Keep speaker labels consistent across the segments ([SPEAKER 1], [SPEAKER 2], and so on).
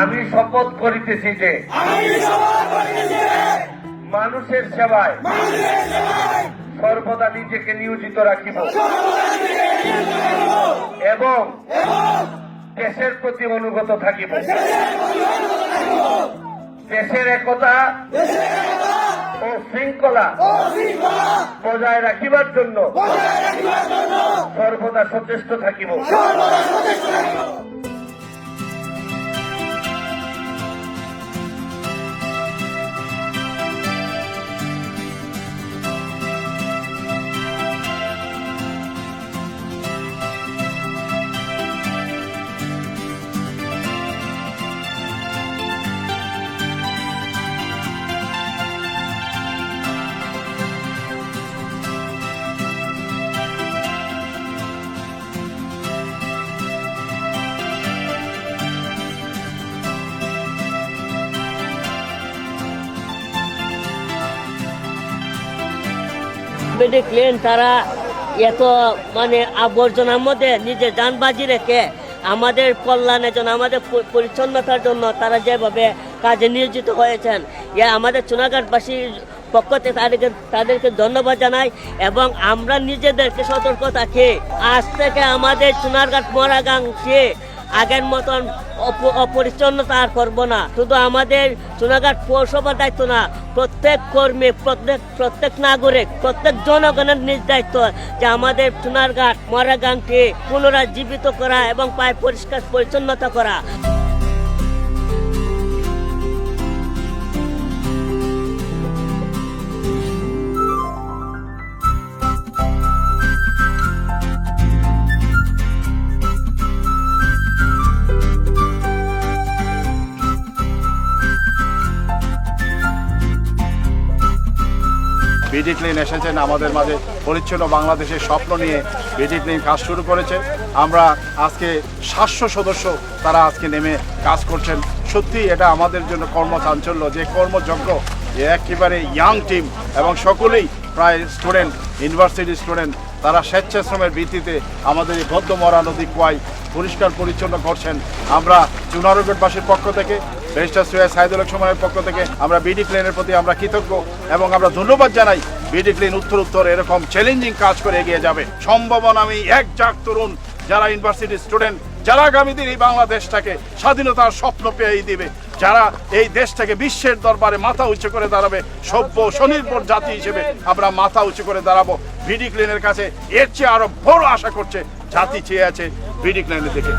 [SPEAKER 1] আমি শপথ করিতেছি যে মানুষের সেবায় সর্বদা নিজেকে নিয়োজিত রাখিব। এবং দেশের প্রতি অনুগত থাকিব। দেশের একতা ও শৃঙ্খলা বজায় রাখিবার জন্য সর্বদা সচেষ্ট থাকিব।
[SPEAKER 2] দেখলেন তারা এত মানে আবর্জনার মধ্যে নিজের যান বাজি রেখে আমাদের কল্যাণের জন্য, আমাদের পরিচ্ছন্নতার জন্য তারা যেভাবে কাজে নিয়োজিত হয়েছেন। এ আমাদের চুনাঘাটবাসীর পক্ষ থেকে তাদেরকে তাদেরকে ধন্যবাদ জানাই এবং আমরা নিজেদেরকে সতর্ক থাকি। আজ থেকে আমাদের চুনারঘাট মরাগাংকে আগের মতন অপরিচ্ছন্নতা আর করব না। শুধু আমাদের সোনাঘাট পৌরসভার দায়িত্ব না, প্রত্যেক কর্মী, প্রত্যেক প্রত্যেক নাগরিক, প্রত্যেক জনগণের নিজ দায়িত্ব যে আমাদের চুনারঘাট মরাগাংকে পুনরায় জীবিত করা এবং পায়ে পরিষ্কার পরিচ্ছন্নতা করা।
[SPEAKER 3] ক্লিন এসেছেন আমাদের মাঝে পরিচ্ছন্ন বাংলাদেশের স্বপ্ন নিয়ে ক্লিন কাজ শুরু করেছে আমরা আজকে সাতশো সদস্য তারা আজকে নেমে কাজ করছেন। সত্যি এটা আমাদের জন্য কর্মচাঞ্চল্য, যে কর্মযজ্ঞ একেবারে ইয়াং টিম এবং সকলেই প্রায় স্টুডেন্ট ইউনিভার্সিটি স্টুডেন্ট তারা স্বেচ্ছাশ্রমের ভিত্তিতে আমাদের এই গদ্যমরা নদী কুয়াই পরিষ্কার পরিচ্ছন্ন করছেন। আমরা চুনারগড়বাসীর পক্ষ থেকে ব্যারিস্টার সৈয়দ সাইদুল সময়ের পক্ষ থেকে আমরা বিডি ক্লিনের প্রতি আমরা কৃতজ্ঞ এবং আমরা ধন্যবাদ জানাই বিডি ক্লিন উত্তর উত্তর এরকম চ্যালেঞ্জিং কাজ করে এগিয়ে যাবে। সম্ভাবনা আমি এক জাক তরুণ যারা ইউনিভার্সিটি স্টুডেন্ট যারা আগামী দিন এই বাংলাদেশটাকে স্বাধীনতার স্বপ্ন পেয়ে দিবে, যারা এই দেশটাকে বিশ্বের দরবারে মাথা উঁচু করে দাঁড়াবে, সভ্য স্বনির্ভর জাতি হিসেবে আমরা মাথা উঁচু করে দাঁড়াবো। বিডি ক্লিনের কাছে এর চেয়ে আরও বড় আশা করছে জাতি চেয়ে আছে বিডি ক্লিনের দিকে।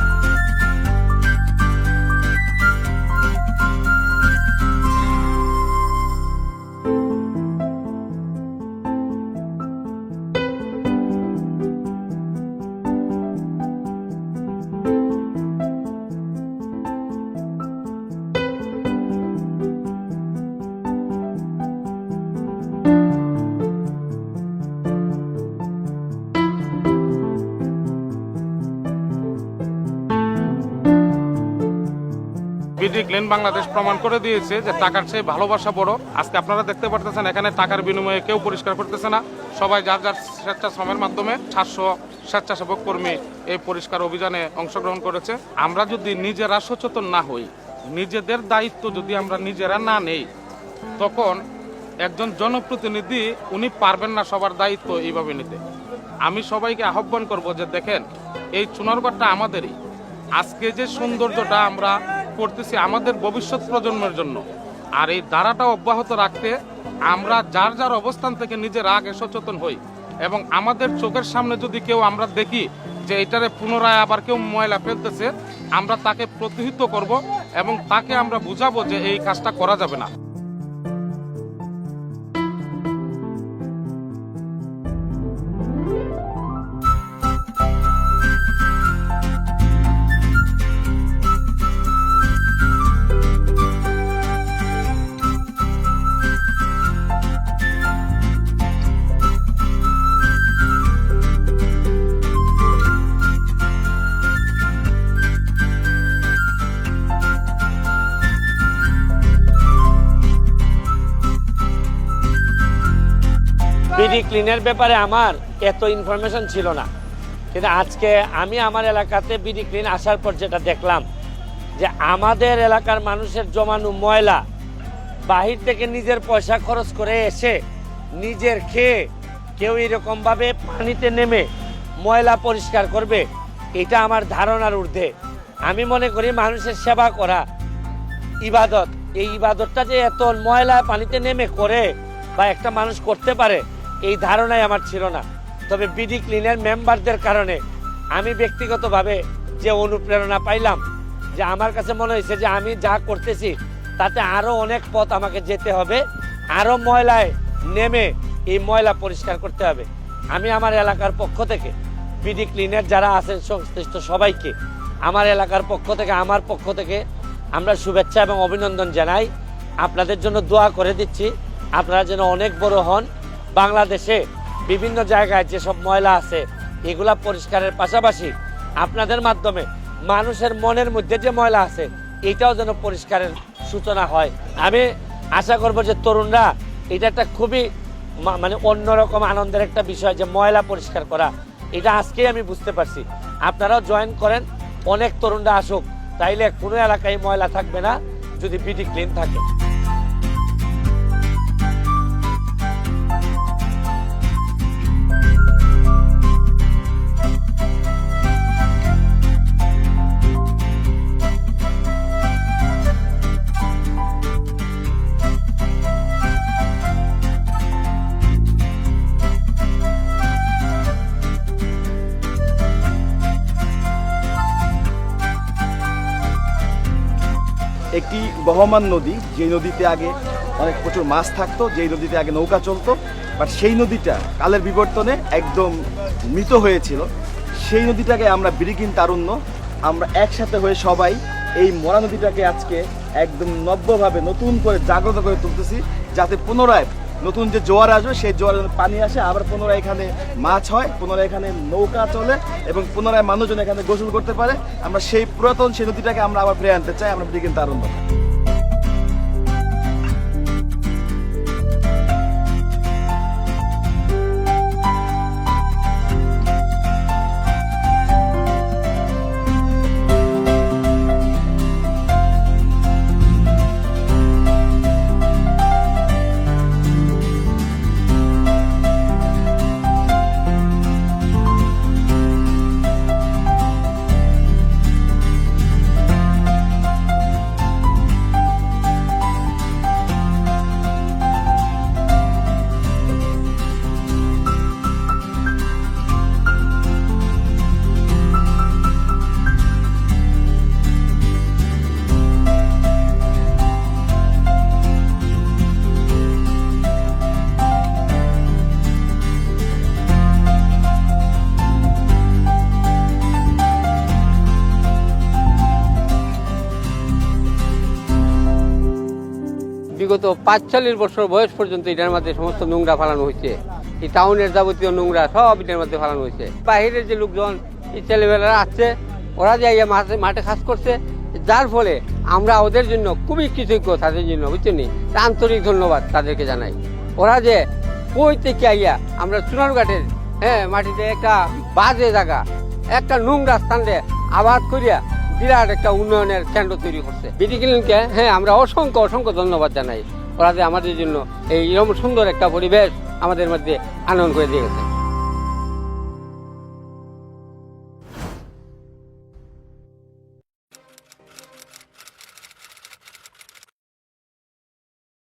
[SPEAKER 4] বিডি ক্লিন বাংলাদেশ প্রমাণ করে দিয়েছে যে টাকার চেয়ে ভালোবাসা বড়। আজকে আপনারা দেখতে পারতেছেন, এখানে টাকার বিনিময়ে কেউ পরিষ্কার করতেছে না। সবাই যার যার স্বেচ্ছাশ্রমের মাধ্যমে সাতশো স্বেচ্ছাসেবক কর্মী এই পরিষ্কার অভিযানে অংশগ্রহণ করেছে। আমরা যদি নিজেরা সচেতন না হই, নিজেদের দায়িত্ব যদি আমরা নিজেরা না নেই, তখন একজন জনপ্রতিনিধি উনি পারবেন না সবার দায়িত্ব এইভাবে নিতে। আমি সবাইকে আহ্বান করব যে দেখেন, এই চুনারগড়টা আমাদেরই। আজকে যে সৌন্দর্যটা আমরা করতেছি আমাদের ভবিষ্যৎ প্রজন্মের জন্য। আর এই ধারাটা অব্যাহত রাখতে আমরা যার যার অবস্থান থেকে নিজের আগে সচেতন হই। এবং আমাদের চোখের সামনে যদি কেউ আমরা দেখি যে এটারে পুনরায় আবার কেউ ময়লা ফেলতেছে, আমরা তাকে প্রতিহিত করব এবং তাকে আমরা বুঝাবো যে এই কাজটা করা যাবে না।
[SPEAKER 5] বিডি ক্লিনের ব্যাপারে আমার এত ইনফরমেশন ছিল না। কিন্তু আজকে আমি আমার এলাকাতে বিডি ক্লিন আসার পর যেটা দেখলাম, যে আমাদের এলাকার মানুষের জমানো ময়লা বাহির থেকে নিজের পয়সা খরচ করে এসে নিজের খেয়ে কেউ এরকমভাবে পানিতে নেমে ময়লা পরিষ্কার করবে, এটা আমার ধারণার ঊর্ধ্বে। আমি মনে করি মানুষের সেবা করা, ইবাদত, এই ইবাদতটা যে এত ময়লা পানিতে নেমে করে বা একটা মানুষ করতে পারে এই ধারণাই আমার ছিল না। তবে বিডি ক্লিনের মেম্বারদের কারণে আমি ব্যক্তিগতভাবে যে অনুপ্রেরণা পাইলাম, যে আমার কাছে মনে হয়েছে যে আমি যা করতেছি, তাতে আরও অনেক পথ আমাকে যেতে হবে আরও ময়লায় নেমে এই ময়লা পরিষ্কার করতে হবে। আমি আমার এলাকার পক্ষ থেকে, বিডি ক্লিনের যারা আছেন সংশ্লিষ্ট সবাইকে, আমার এলাকার পক্ষ থেকে, আমার পক্ষ থেকে আমরা শুভেচ্ছা এবং অভিনন্দন জানাই। আপনাদের জন্য দোয়া করে দিচ্ছি। আপনারা যেন অনেক বড় হন। বাংলাদেশে বিভিন্ন জায়গায় যেসব ময়লা আছে, এগুলা পরিষ্কারের পাশাপাশি আপনাদের মাধ্যমে মানুষের মনের মধ্যে যে ময়লা আছে, এটাও যেন পরিষ্কারের সূচনা হয়। আমি আশা করব যে তরুণরা এটা একটা খুবই মানে অন্যরকম আনন্দের একটা বিষয় যে ময়লা পরিষ্কার করা। এটা আজকেই আমি বুঝতে পারছি। আপনারাও জয়েন করেন, অনেক তরুণরা আসুক, তাইলে কোনো এলাকায় ময়লা থাকবে না, যদি বিডি ক্লিন থাকে।
[SPEAKER 6] একটি বহমান নদী, যে নদীতে আগে অনেক প্রচুর মাছ থাকতো যেই নদীতে আগে নৌকা চলতো বাট সেই নদীটা কালের বিবর্তনে একদম মৃত হয়েছিল। সেই নদীটাকে আমরা বিরিকিন তারুণ্য, আমরা একসাথে হয়ে সবাই এই মরা নদীটাকে আজকে একদম নব্যভাবে নতুন করে জাগ্রত করে তুলতেছি, যাতে পুনরায় নতুন যে জোয়ার আসবে, সেই জোয়ার পানি আসে, আবার পুনরায় এখানে মাছ হয়, পুনরায় এখানে নৌকা চলে এবং পুনরায় মানুষজন এখানে গোসল করতে পারে। আমরা সেই পুরাতন সেই নদীটাকে আমরা আবার ফিরে আনতে চাই, আমরা বিরিকিন তারুণ্য।
[SPEAKER 7] বিগত পাঁচ চল্লিশ বছর বয়স পর্যন্ত এটার মধ্যে সমস্ত নোংরা ফালানো হয়েছে। এই টাউনের যাবতীয় নোংরা সব এটার মধ্যে ফালানো হয়েছে। বাইরের যে লোকজন, এই ছেলেবেলারা আসছে ওরা যাইয়া মাঠে মাঠে কাজ করছে, যার ফলে আমরা ওদের জন্য খুবই কৃতজ্ঞ তাদের জন্য, বুঝছেন? আন্তরিক ধন্যবাদ তাদেরকে জানাই। ওরা যে কই থেকে আইয়া আমরা চুনারঘাটের হ্যাঁ মাটিতে একটা বাজে জায়গা, একটা নোংরা স্থানে আবাদ করিয়া বিরাট একটা উন্নয়নের কেন্দ্র তৈরি করছে। বিটি ক্লিনকে হ্যাঁ আমরা অসংখ্য অসংখ্য ধন্যবাদ জানাই। ওরা যে আমাদের জন্য এই এরকম সুন্দর একটা পরিবেশ আমাদের মধ্যে আনন্দ করে দিয়েছে গেছে।